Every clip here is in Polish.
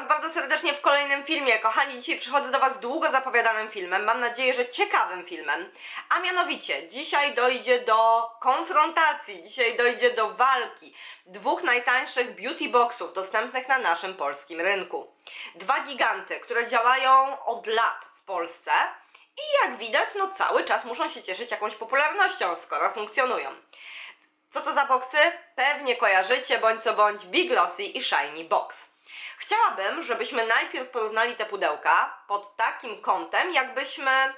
Was bardzo serdecznie w kolejnym filmie. Kochani, dzisiaj przychodzę do Was długo zapowiadanym filmem. Mam nadzieję, że ciekawym filmem. A mianowicie, dzisiaj dojdzie do konfrontacji, dzisiaj dojdzie do walki dwóch najtańszych beauty boxów dostępnych na naszym polskim rynku. Dwa giganty, które działają od lat w Polsce i jak widać, no cały czas muszą się cieszyć jakąś popularnością, skoro funkcjonują. Co to za boksy? Pewnie kojarzycie, bądź co bądź Big Glossy i Shiny Box. Chciałabym, żebyśmy najpierw porównali te pudełka pod takim kątem, jakbyśmy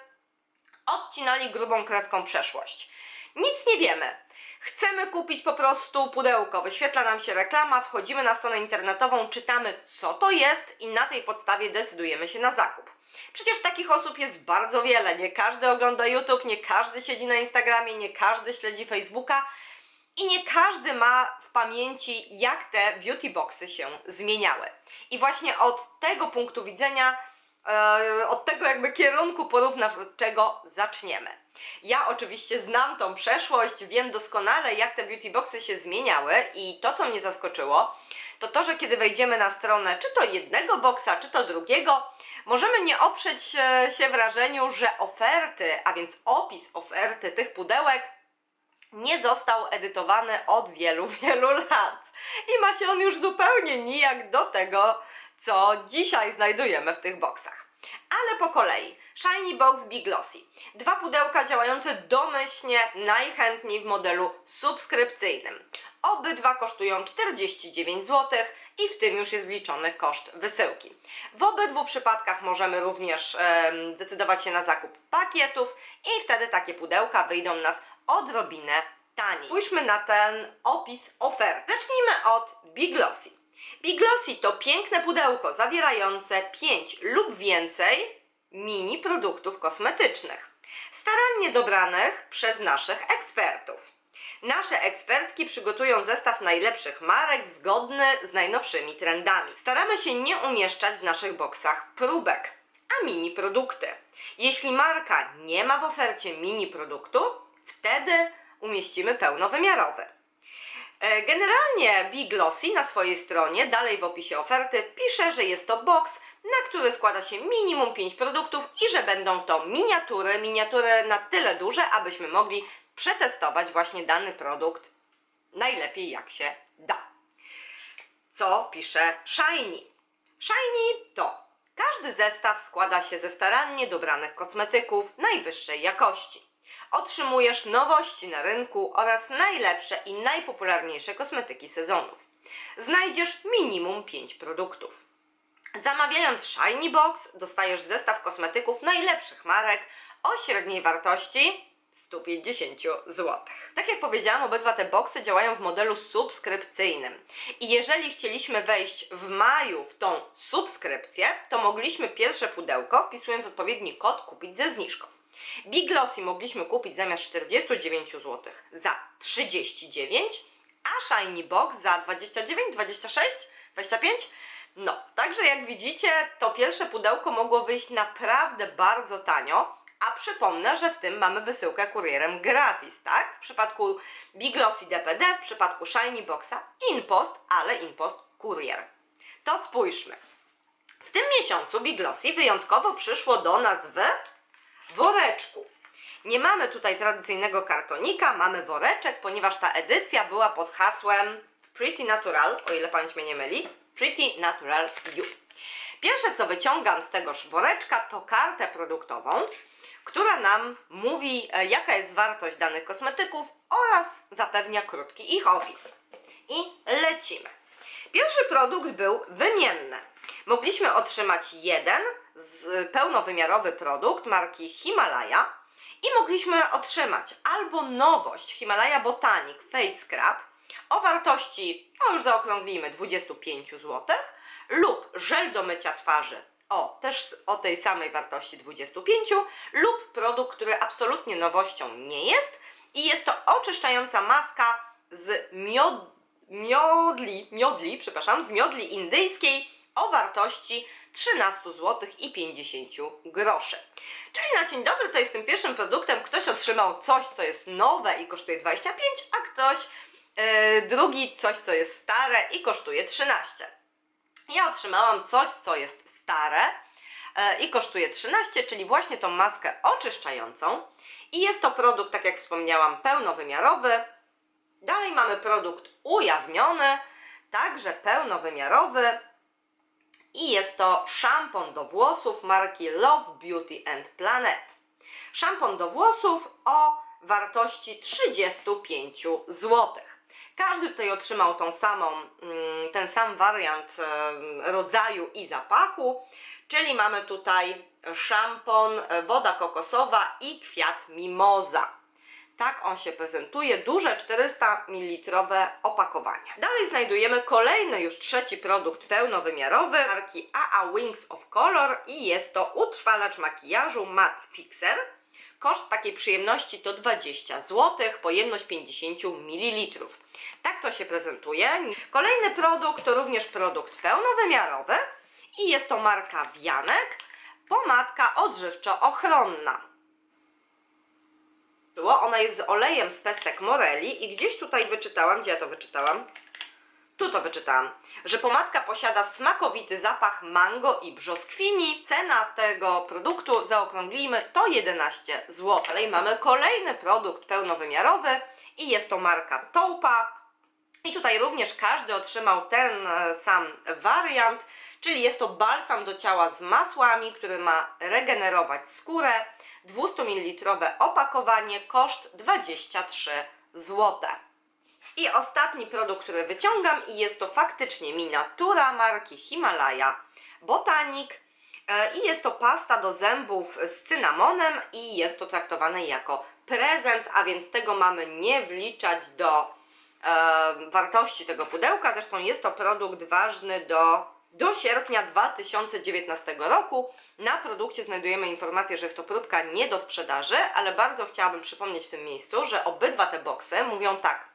odcinali grubą kreską przeszłość. Nic nie wiemy. Chcemy kupić po prostu pudełko. Wyświetla nam się reklama, wchodzimy na stronę internetową, czytamy co to jest i na tej podstawie decydujemy się na zakup. Przecież takich osób jest bardzo wiele. Nie każdy ogląda YouTube, nie każdy siedzi na Instagramie, nie każdy śledzi Facebooka i nie każdy ma w pamięci, jak te beauty boxy się zmieniały. I właśnie od tego punktu widzenia, e, od tego jakby kierunku porównawczego zaczniemy. Ja oczywiście znam tą przeszłość, wiem doskonale, jak te beauty boxy się zmieniały i to, co mnie zaskoczyło, to to, że kiedy wejdziemy na stronę czy to jednego boxa, czy to drugiego, możemy nie oprzeć się wrażeniu, że oferty, a więc opis oferty tych pudełek nie został edytowany od wielu, wielu lat. I ma się on już zupełnie nijak do tego, co dzisiaj znajdujemy w tych boksach. Ale po kolei. Shiny Box Big Glossy. Dwa pudełka działające domyślnie najchętniej w modelu subskrypcyjnym. Obydwa kosztują 49 zł i w tym już jest wliczony koszt wysyłki. W obydwu przypadkach możemy również em, decydować się na zakup pakietów i wtedy takie pudełka wyjdą nas odrobinę taniej. Spójrzmy na ten opis oferty. Zacznijmy od Big Glossy. Big to piękne pudełko zawierające 5 lub więcej mini produktów kosmetycznych, starannie dobranych przez naszych ekspertów. Nasze ekspertki przygotują zestaw najlepszych marek zgodny z najnowszymi trendami. Staramy się nie umieszczać w naszych boksach próbek, a mini produkty. Jeśli marka nie ma w ofercie mini produktu, wtedy umieścimy pełnowymiarowy. E, Generalnie Big Glossy na swojej stronie, dalej w opisie oferty, pisze, że jest to box, na który składa się minimum 5 produktów i że będą to miniatury, miniatury na tyle duże, abyśmy mogli przetestować właśnie dany produkt najlepiej jak się da. Co pisze Shiny? Shiny to każdy zestaw składa się ze starannie dobranych kosmetyków najwyższej jakości. Otrzymujesz nowości na rynku oraz najlepsze i najpopularniejsze kosmetyki sezonów. Znajdziesz minimum 5 produktów. Zamawiając Shiny Box dostajesz zestaw kosmetyków najlepszych marek o średniej wartości 150 zł. Tak jak powiedziałam, obydwa te boxy działają w modelu subskrypcyjnym. I jeżeli chcieliśmy wejść w maju w tą subskrypcję, to mogliśmy pierwsze pudełko, wpisując odpowiedni kod, kupić ze zniżką. Big Glossy mogliśmy kupić zamiast 49 zł za 39, a Shiny Box za 29, 26, 25. No, także jak widzicie, to pierwsze pudełko mogło wyjść naprawdę bardzo tanio, a przypomnę, że w tym mamy wysyłkę kurierem gratis, tak? W przypadku Big Glossy DPD, w przypadku Shiny Boxa InPost, ale InPost kurier. To spójrzmy. W tym miesiącu Big Glossy wyjątkowo przyszło do nas w woreczku. Nie mamy tutaj tradycyjnego kartonika, mamy woreczek, ponieważ ta edycja była pod hasłem Pretty Natural, o ile pamięć mnie nie myli, Pretty Natural You. Pierwsze co wyciągam z tegoż woreczka to kartę produktową, która nam mówi e, jaka jest wartość danych kosmetyków oraz zapewnia krótki ich opis. I lecimy. Pierwszy produkt był wymienny. Mogliśmy otrzymać jeden pełnowymiarowy produkt marki Himalaya i mogliśmy otrzymać albo nowość Himalaya Botanic Face Scrub o wartości, no już zaokrąglimy, 25 zł lub żel do mycia twarzy o też o tej samej wartości 25 lub produkt, który absolutnie nowością nie jest i jest to oczyszczająca maska z miod, miodli, miodli, przepraszam, z miodli indyjskiej o wartości 13 zł i 50 groszy. Czyli na dzień dobry to jest tym pierwszym produktem ktoś otrzymał coś, co jest nowe i kosztuje 25, a ktoś e, drugi coś, co jest stare i kosztuje 13. Ja otrzymałam coś, co jest stare e, i kosztuje 13, czyli właśnie tą maskę oczyszczającą. I jest to produkt, tak jak wspomniałam, pełnowymiarowy. Dalej mamy produkt ujawniony, także pełnowymiarowy. I jest to szampon do włosów marki Love Beauty and Planet. Szampon do włosów o wartości 35 zł. Każdy tutaj otrzymał tą samą, mm, ten sam wariant rodzaju i zapachu, czyli mamy tutaj szampon, woda kokosowa i kwiat mimoza. Tak on się prezentuje, duże 400 ml opakowanie. Dalej znajdujemy kolejny już trzeci produkt pełnowymiarowy marki AA Wings of Color i jest to utrwalacz makijażu Matte Fixer. Koszt takiej przyjemności to 20 zł, pojemność 50 ml. Tak to się prezentuje. Kolejny produkt to również produkt pełnowymiarowy i jest to marka Wianek, pomadka odżywczo-ochronna. Ona jest z olejem z pestek Morelli i gdzieś tutaj wyczytałam, gdzie ja to wyczytałam? Tu to wyczytałam, że pomadka posiada smakowity zapach mango i brzoskwini. Cena tego produktu, zaokrąglimy, to 11 zł. Dalej mamy kolejny produkt pełnowymiarowy i jest to marka Toupa. I tutaj również każdy otrzymał ten e, sam wariant, czyli jest to balsam do ciała z masłami, który ma regenerować skórę. 200 ml opakowanie, koszt 23 zł. I ostatni produkt, który wyciągam i jest to faktycznie miniatura marki Himalaya Botanik E, i jest to pasta do zębów z cynamonem i jest to traktowane jako prezent, a więc tego mamy nie wliczać do e, wartości tego pudełka. Zresztą jest to produkt ważny do, do sierpnia 2019 roku. Na produkcie znajdujemy informację, że jest to próbka nie do sprzedaży, ale bardzo chciałabym przypomnieć w tym miejscu, że obydwa te boksy mówią tak.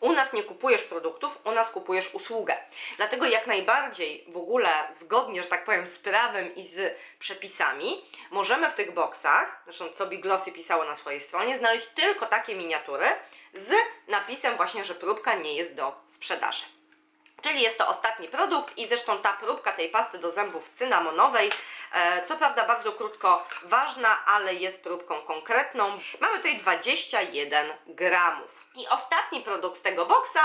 U nas nie kupujesz produktów, u nas kupujesz usługę. Dlatego jak najbardziej w ogóle zgodnie, że tak powiem, z prawem i z przepisami, możemy w tych boksach, zresztą co Big Glossy pisało na swojej stronie, znaleźć tylko takie miniatury z napisem właśnie, że próbka nie jest do sprzedaży. Czyli jest to ostatni produkt i zresztą ta próbka tej pasty do zębów cynamonowej, e, co prawda bardzo krótko ważna, ale jest próbką konkretną. Mamy tutaj 21 gramów. I ostatni produkt z tego boksa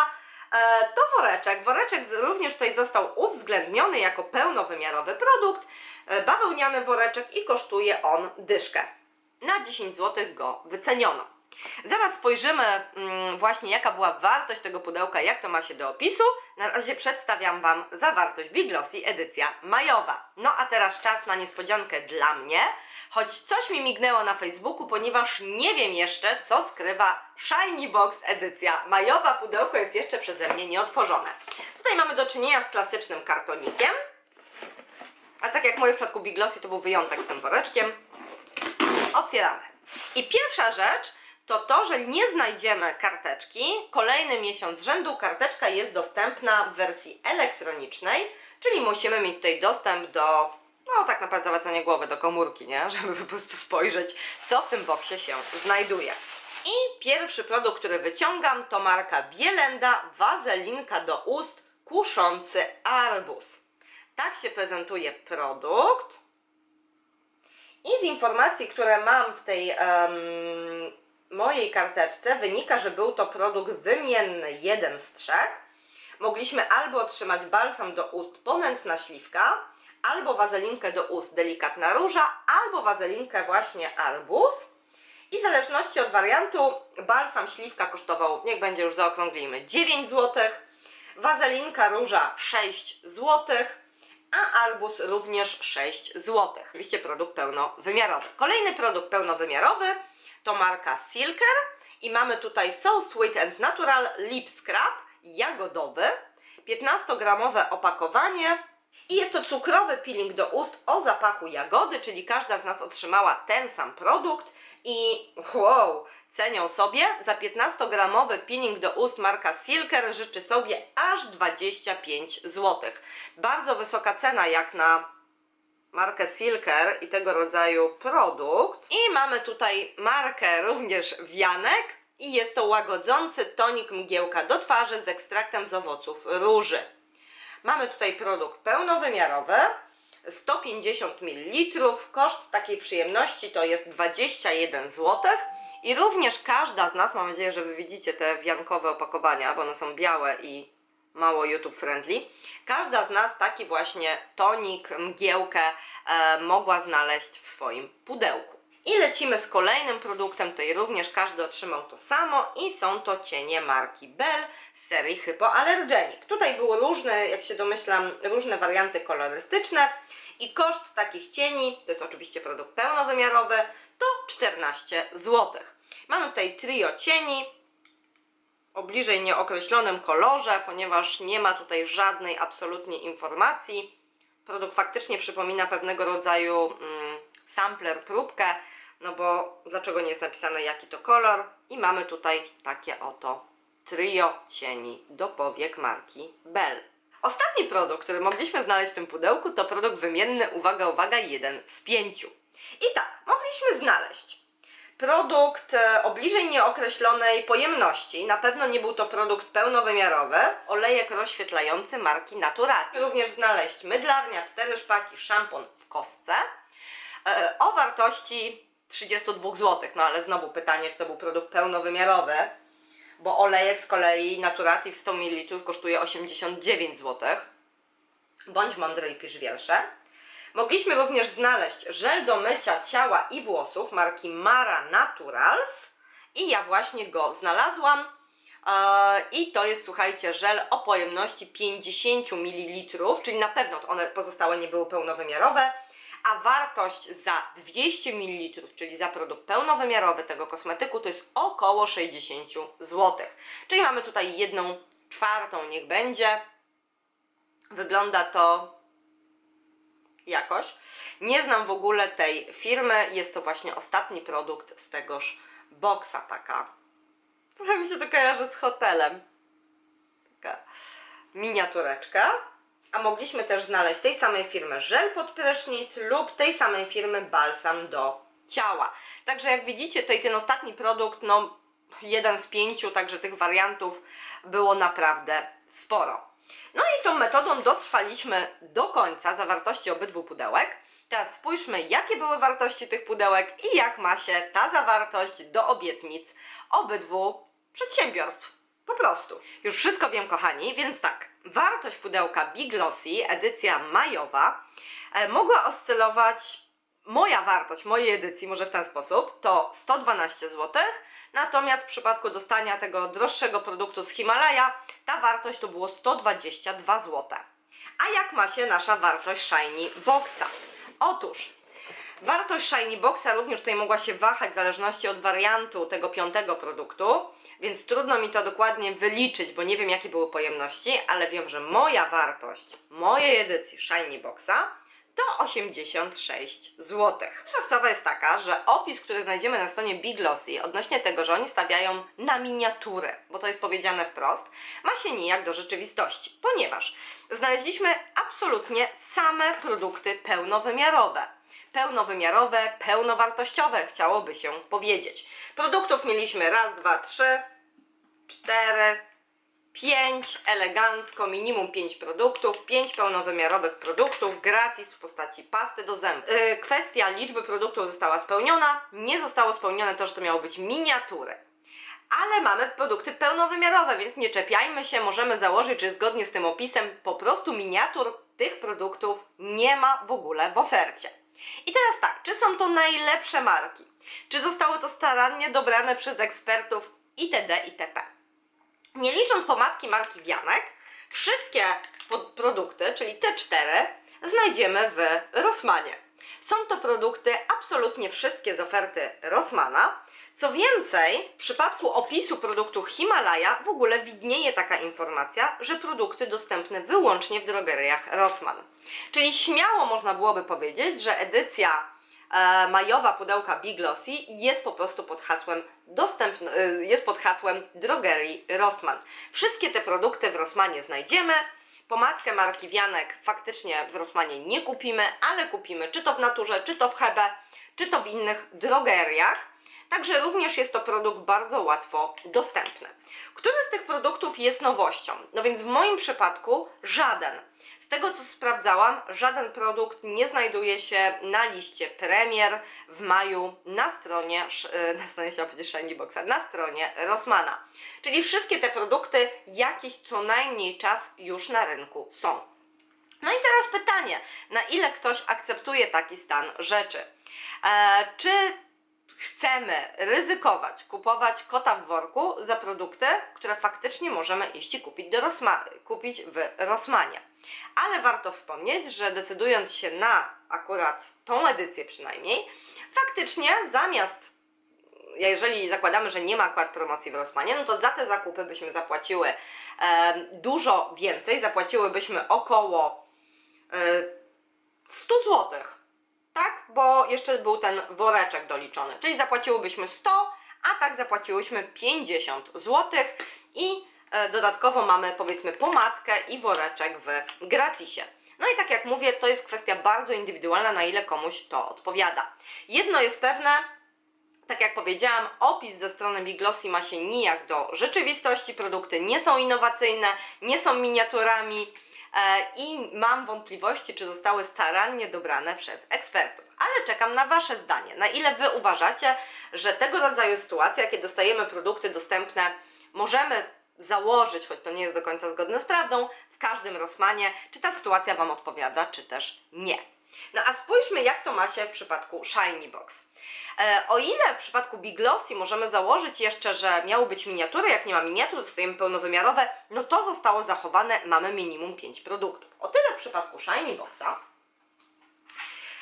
e, to woreczek. Woreczek również tutaj został uwzględniony jako pełnowymiarowy produkt. E, bawełniany woreczek i kosztuje on dyszkę. Na 10 zł go wyceniono. Zaraz spojrzymy mm, właśnie jaka była wartość tego pudełka, jak to ma się do opisu. Na razie przedstawiam Wam zawartość Big Glossy edycja majowa. No a teraz czas na niespodziankę dla mnie, choć coś mi mignęło na Facebooku, ponieważ nie wiem jeszcze co skrywa Shiny Box edycja majowa. Pudełko jest jeszcze przeze mnie nieotworzone. Tutaj mamy do czynienia z klasycznym kartonikiem. A tak jak w moim przypadku Big Glossy to był wyjątek z tym woreczkiem. Otwieramy. I pierwsza rzecz to to, że nie znajdziemy karteczki. Kolejny miesiąc rzędu karteczka jest dostępna w wersji elektronicznej, czyli musimy mieć tutaj dostęp do, no tak naprawdę zawracania głowy do komórki, nie? Żeby po prostu spojrzeć, co w tym boksie się znajduje. I pierwszy produkt, który wyciągam, to marka Bielenda Wazelinka do ust kuszący arbuz. Tak się prezentuje produkt. I z informacji, które mam w tej em, mojej karteczce, wynika, że był to produkt wymienny jeden z trzech. Mogliśmy albo otrzymać balsam do ust pomętna śliwka, albo wazelinkę do ust delikatna róża, albo wazelinkę właśnie arbuz. I w zależności od wariantu, balsam śliwka kosztował, niech będzie już zaokrąglimy, 9 zł, wazelinka róża 6 zł, a arbuz również 6 zł. Oczywiście produkt pełnowymiarowy. Kolejny produkt pełnowymiarowy to marka Silker i mamy tutaj So Sweet and Natural Lip Scrub jagodowy, 15-gramowe opakowanie i jest to cukrowy peeling do ust o zapachu jagody, czyli każda z nas otrzymała ten sam produkt i wow, cenią sobie. Za 15-gramowy peeling do ust marka Silker życzy sobie aż 25 zł. Bardzo wysoka cena jak na markę Silker i tego rodzaju produkt. I mamy tutaj markę również Wianek i jest to łagodzący tonik mgiełka do twarzy z ekstraktem z owoców róży. Mamy tutaj produkt pełnowymiarowy, 150 ml. Koszt takiej przyjemności to jest 21 zł. I również każda z nas, mam nadzieję, że Wy widzicie te wiankowe opakowania, bo one są białe i mało YouTube friendly. Każda z nas taki właśnie tonik, mgiełkę e, mogła znaleźć w swoim pudełku. I lecimy z kolejnym produktem, tutaj również każdy otrzymał to samo i są to cienie marki Bell z serii Hypoallergenic. Tutaj były różne, jak się domyślam, różne warianty kolorystyczne i koszt takich cieni, to jest oczywiście produkt pełnowymiarowy, to 14 zł. Mamy tutaj trio cieni, o bliżej nieokreślonym kolorze, ponieważ nie ma tutaj żadnej absolutnie informacji. Produkt faktycznie przypomina pewnego rodzaju mm, sampler, próbkę, no bo dlaczego nie jest napisane jaki to kolor? I mamy tutaj takie oto trio cieni do powiek marki Bell. Ostatni produkt, który mogliśmy znaleźć w tym pudełku, to produkt wymienny, uwaga, uwaga, jeden z pięciu. I tak, mogliśmy znaleźć produkt e, o bliżej nieokreślonej pojemności. Na pewno nie był to produkt pełnowymiarowy. Olejek rozświetlający marki Naturati. Również znaleźć mydlarnia, cztery szpaki, szampon w kostce e, o wartości 32 zł. No ale znowu pytanie, czy to był produkt pełnowymiarowy, bo olejek z kolei Naturati w 100 ml kosztuje 89 zł. Bądź mądry i pisz wiersze. Mogliśmy również znaleźć żel do mycia ciała i włosów marki Mara Naturals i ja właśnie go znalazłam. Eee, I to jest, słuchajcie, żel o pojemności 50 ml, czyli na pewno one pozostałe nie były pełnowymiarowe, a wartość za 200 ml, czyli za produkt pełnowymiarowy tego kosmetyku, to jest około 60 zł. Czyli mamy tutaj jedną czwartą, niech będzie. Wygląda to jakoś. Nie znam w ogóle tej firmy. Jest to właśnie ostatni produkt z tegoż boksa taka. Trochę mi się to kojarzy z hotelem. Taka miniatureczka. A mogliśmy też znaleźć tej samej firmy żel pod prysznic lub tej samej firmy balsam do ciała. Także jak widzicie, tutaj ten ostatni produkt, no jeden z pięciu, także tych wariantów było naprawdę sporo. No i tą metodą dotrwaliśmy do końca zawartości obydwu pudełek. Teraz spójrzmy, jakie były wartości tych pudełek i jak ma się ta zawartość do obietnic obydwu przedsiębiorstw. Po prostu. Już wszystko wiem, kochani, więc tak. Wartość pudełka Big Glossy, edycja majowa, e, mogła oscylować, moja wartość mojej edycji, może w ten sposób, to 112 zł, Natomiast w przypadku dostania tego droższego produktu z Himalaja, ta wartość to było 122 zł. A jak ma się nasza wartość Shiny Boxa? Otóż wartość Shiny Boxa również tutaj mogła się wahać w zależności od wariantu tego piątego produktu, więc trudno mi to dokładnie wyliczyć, bo nie wiem jakie były pojemności, ale wiem, że moja wartość mojej edycji Shiny Boxa to 86 zł. Pierwsza sprawa jest taka, że opis, który znajdziemy na stronie Big Glossy odnośnie tego, że oni stawiają na miniatury, bo to jest powiedziane wprost, ma się nijak do rzeczywistości, ponieważ znaleźliśmy absolutnie same produkty pełnowymiarowe. Pełnowymiarowe, pełnowartościowe, chciałoby się powiedzieć. Produktów mieliśmy raz, dwa, trzy, cztery, 5 elegancko, minimum 5 produktów, 5 pełnowymiarowych produktów, gratis w postaci pasty do zębów. Yy, kwestia liczby produktów została spełniona, nie zostało spełnione to, że to miało być miniatury. Ale mamy produkty pełnowymiarowe, więc nie czepiajmy się, możemy założyć, że zgodnie z tym opisem po prostu miniatur tych produktów nie ma w ogóle w ofercie. I teraz tak, czy są to najlepsze marki? Czy zostało to starannie dobrane przez ekspertów itd. itp. Nie licząc pomadki marki Wianek, wszystkie produkty, czyli te cztery, znajdziemy w Rossmanie. Są to produkty absolutnie wszystkie z oferty Rossmana. Co więcej, w przypadku opisu produktu Himalaya w ogóle widnieje taka informacja, że produkty dostępne wyłącznie w drogeriach Rossmann. Czyli śmiało można byłoby powiedzieć, że edycja majowa pudełka Big Glossy jest po prostu pod hasłem dostępny, e, jest pod hasłem drogerii Rossmann. Wszystkie te produkty w Rossmanie znajdziemy. Pomadkę marki Wianek faktycznie w Rossmanie nie kupimy, ale kupimy czy to w Naturze, czy to w Hebe, czy to w innych drogeriach. Także również jest to produkt bardzo łatwo dostępny. Który z tych produktów jest nowością? No więc w moim przypadku żaden. Z tego co sprawdzałam, żaden produkt nie znajduje się na liście premier w maju na stronie, e, na stronie chciałam powiedzieć Shiny Boxa, na stronie Rossmana. Czyli wszystkie te produkty jakiś co najmniej czas już na rynku są. No i teraz pytanie, na ile ktoś akceptuje taki stan rzeczy? E, czy chcemy ryzykować, kupować kota w worku za produkty, które faktycznie możemy iść i kupić, do Rosma- kupić w Rossmanie? Ale warto wspomnieć, że decydując się na akurat tą edycję przynajmniej, faktycznie zamiast jeżeli zakładamy, że nie ma akurat promocji w Rossmanie, no to za te zakupy byśmy zapłaciły e, dużo więcej, zapłaciłybyśmy około e, 100 zł, tak? Bo jeszcze był ten woreczek doliczony, czyli zapłaciłybyśmy 100, a tak zapłaciłyśmy 50 zł i dodatkowo mamy powiedzmy pomadkę i woreczek w gratisie. No i tak jak mówię, to jest kwestia bardzo indywidualna, na ile komuś to odpowiada. Jedno jest pewne, tak jak powiedziałam, opis ze strony Big Glossy ma się nijak do rzeczywistości. Produkty nie są innowacyjne, nie są miniaturami e, i mam wątpliwości, czy zostały starannie dobrane przez ekspertów. Ale czekam na Wasze zdanie. Na ile Wy uważacie, że tego rodzaju sytuacje, jakie dostajemy produkty dostępne, możemy założyć, choć to nie jest do końca zgodne z prawdą, w każdym Rossmanie, czy ta sytuacja Wam odpowiada, czy też nie. No a spójrzmy, jak to ma się w przypadku Shiny Box. E, o ile w przypadku Big Glossy możemy założyć jeszcze, że miały być miniatury, jak nie ma miniatur, dostajemy pełnowymiarowe, no to zostało zachowane, mamy minimum 5 produktów. O tyle w przypadku Shiny Boxa.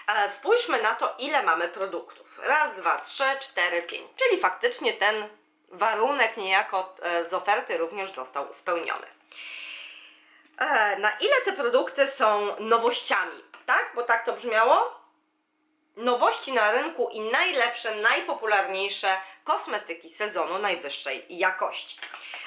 E, spójrzmy na to, ile mamy produktów. Raz, dwa, trzy, cztery, pięć. Czyli faktycznie ten warunek niejako e, z oferty również został spełniony. E, na ile te produkty są nowościami, tak? Bo tak to brzmiało? Nowości na rynku i najlepsze, najpopularniejsze kosmetyki sezonu najwyższej jakości.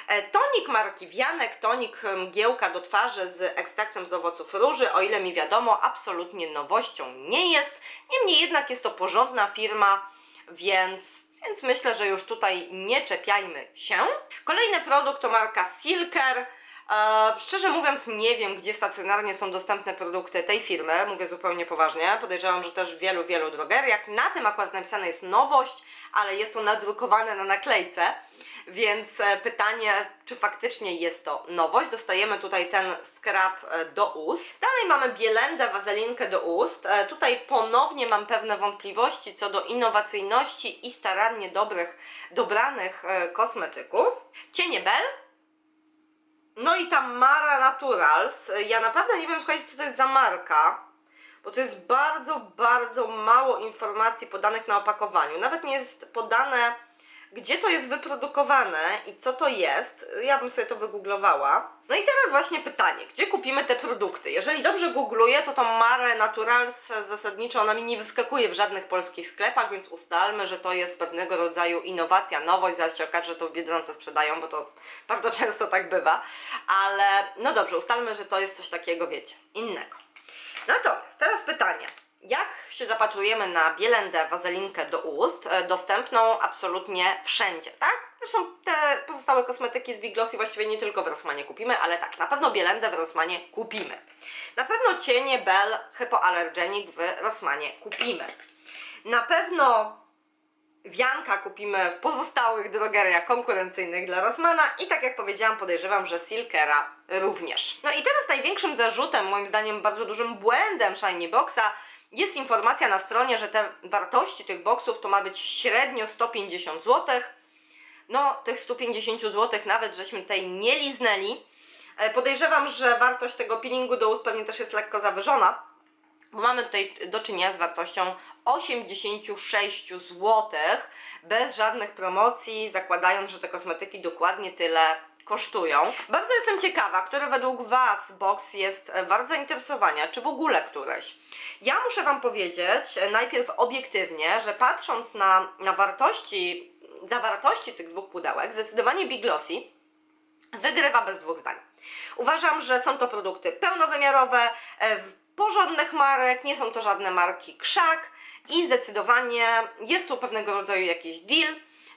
E, Tonik marki Wianek, tonik mgiełka do twarzy z ekstraktem z owoców róży, o ile mi wiadomo, absolutnie nowością nie jest. Niemniej jednak jest to porządna firma, więc, więc myślę, że już tutaj nie czepiajmy się. Kolejny produkt to marka Silker. E, szczerze mówiąc, nie wiem, gdzie stacjonarnie są dostępne produkty tej firmy, mówię zupełnie poważnie. Podejrzewam, że też w wielu, wielu drogeriach. Na tym akurat napisane jest nowość, ale jest to nadrukowane na naklejce, więc e, pytanie, czy faktycznie jest to nowość. Dostajemy tutaj ten skrab e, do ust. Dalej mamy bielendę, wazelinkę do ust. E, Tutaj ponownie mam pewne wątpliwości co do innowacyjności i starannie dobrych, dobranych kosmetyków. Cienie Bell. No i ta Mara Naturals. Ja naprawdę nie wiem, słuchajcie, co to jest za marka, bo to jest bardzo, bardzo mało informacji podanych na opakowaniu. Nawet nie jest podane, gdzie to jest wyprodukowane i co to jest. Ja bym sobie to wygooglowała. No i teraz właśnie pytanie, gdzie kupimy te produkty? Jeżeli dobrze googluję, to tą Mare Naturals zasadniczo ona mi nie wyskakuje w żadnych polskich sklepach, więc ustalmy, że to jest pewnego rodzaju innowacja, nowość, zaś się okaże, że to w Biedronce sprzedają, bo to bardzo często tak bywa. Ale no dobrze, ustalmy, że to jest coś takiego, wiecie, innego. Natomiast teraz pytanie. Jak się zapatrujemy na bielendę, wazelinkę do ust, e, dostępną absolutnie wszędzie, tak? Zresztą te pozostałe kosmetyki z Big właściwie nie tylko w Rossmanie kupimy, ale tak, na pewno bielendę w Rossmanie kupimy. Na pewno cienie Bell Hypoallergenic w Rossmanie kupimy. Na pewno wianka kupimy w pozostałych drogeriach konkurencyjnych dla Rossmana i tak jak powiedziałam, podejrzewam, że Silkera również. No i teraz największym zarzutem, moim zdaniem bardzo dużym błędem Shiny Boxa jest informacja na stronie, że te wartości tych boksów to ma być średnio 150 zł. No, tych 150 zł nawet żeśmy tutaj nie liznęli. E, Podejrzewam, że wartość tego peelingu do ust pewnie też jest lekko zawyżona, bo mamy tutaj do czynienia z wartością 86 zł, bez żadnych promocji, zakładając, że te kosmetyki dokładnie tyle kosztują. Bardzo jestem ciekawa, który według Was box jest e, wart zainteresowania, czy w ogóle któreś. Ja muszę Wam powiedzieć e, najpierw obiektywnie, że patrząc na, na wartości, zawartości tych dwóch pudełek, zdecydowanie Big Glossy wygrywa bez dwóch zdań. Uważam, że są to produkty pełnowymiarowe, e, porządnych marek, nie są to żadne marki krzak i zdecydowanie jest tu pewnego rodzaju jakiś deal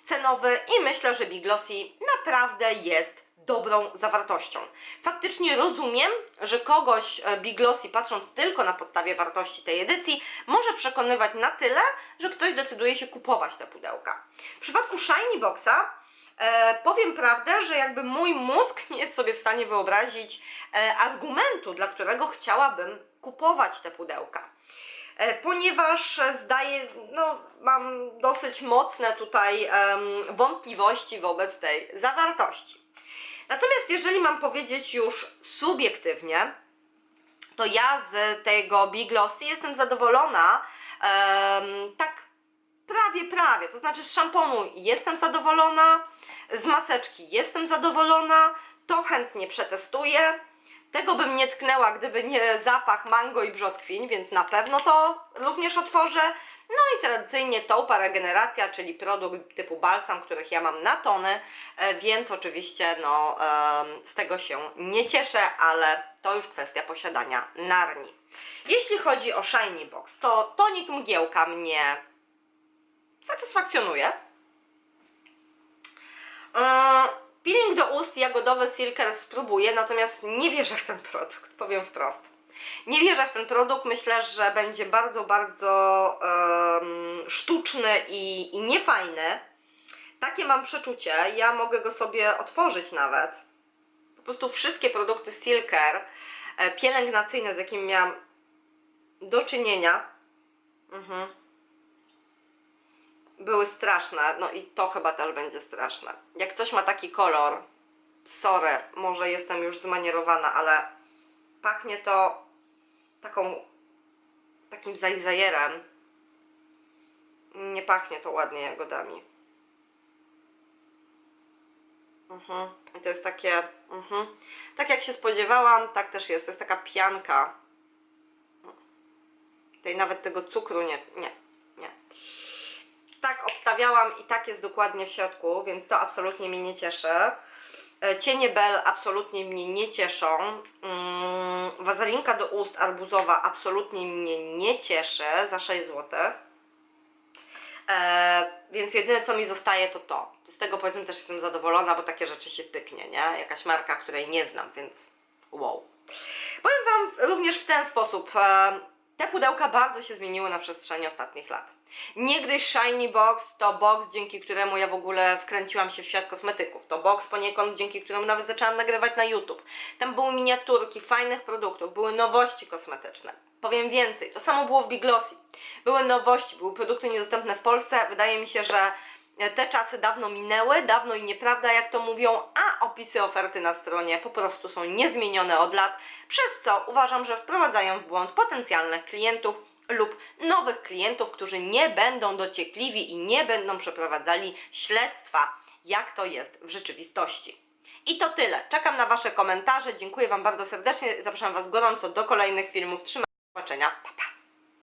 cenowy i myślę, że Big Glossy naprawdę jest dobrą zawartością. Faktycznie rozumiem, że kogoś e, Big Glossy patrząc tylko na podstawie wartości tej edycji może przekonywać na tyle, że ktoś decyduje się kupować te pudełka. W przypadku Shiny Boxa e, powiem prawdę, że jakby mój mózg nie jest sobie w stanie wyobrazić e, argumentu, dla którego chciałabym kupować te pudełka. E, ponieważ e, zdaję, no mam dosyć mocne tutaj wątpliwości wobec tej zawartości. Natomiast jeżeli mam powiedzieć już subiektywnie, to ja z tego Big Glossy jestem zadowolona tak prawie, prawie. To znaczy z szamponu jestem zadowolona, z maseczki jestem zadowolona, to chętnie przetestuję. Tego bym nie tknęła, gdyby nie zapach mango i brzoskwini, więc na pewno to również otworzę. No i tradycyjnie taupa regeneracja, czyli produkt typu balsam, których ja mam na tony, e, więc oczywiście no, z tego się nie cieszę, ale to już kwestia posiadania narni. Jeśli chodzi o Shiny Box, to tonik mgiełka mnie satysfakcjonuje. Eee, Peeling do ust jagodowy Silker spróbuję, natomiast nie wierzę w ten produkt, powiem wprost. Nie wierzę w ten produkt, myślę, że będzie bardzo, bardzo em, sztuczny i, i niefajny. Takie mam przeczucie, ja mogę go sobie otworzyć nawet. Po prostu wszystkie produkty Silker e, pielęgnacyjne, z jakimi miałam do czynienia, mhm, były straszne. No i to chyba też będzie straszne. Jak coś ma taki kolor, sorry, może jestem już zmanierowana, ale pachnie to taką takim zajzajerem. Nie pachnie to ładnie jagodami. Mhm. I to jest takie, mhm. tak jak się spodziewałam, tak też jest. To jest taka pianka. Tutaj nawet tego cukru nie, nie, nie. Tak obstawiałam i tak jest dokładnie w środku, więc to absolutnie mnie nie cieszy. E, Cienie Bell absolutnie mnie nie cieszą. Mm, wazelinka do ust arbuzowa absolutnie mnie nie cieszy za 6 zł. E, więc jedyne co mi zostaje to to. Z tego powiedzmy też jestem zadowolona, bo takie rzeczy się pyknie, nie? Jakaś marka, której nie znam, więc wow. Powiem Wam również w ten sposób. Te pudełka bardzo się zmieniły na przestrzeni ostatnich lat. Niegdyś Shiny Box to box, dzięki któremu ja w ogóle wkręciłam się w świat kosmetyków. To box poniekąd, dzięki któremu nawet zaczęłam nagrywać na YouTube. Tam były miniaturki fajnych produktów, były nowości kosmetyczne. Powiem więcej, to samo było w Big. Były nowości, były produkty niedostępne w Polsce. Wydaje mi się, że te czasy dawno minęły, dawno i nieprawda, jak to mówią, a opisy oferty na stronie po prostu są niezmienione od lat, przez co uważam, że wprowadzają w błąd potencjalnych klientów lub nowych klientów, którzy nie będą dociekliwi i nie będą przeprowadzali śledztwa, jak to jest w rzeczywistości. I to tyle. Czekam na Wasze komentarze. Dziękuję Wam bardzo serdecznie. Zapraszam Was gorąco do kolejnych filmów. Trzymajcie się. Do zobaczenia. Pa, pa.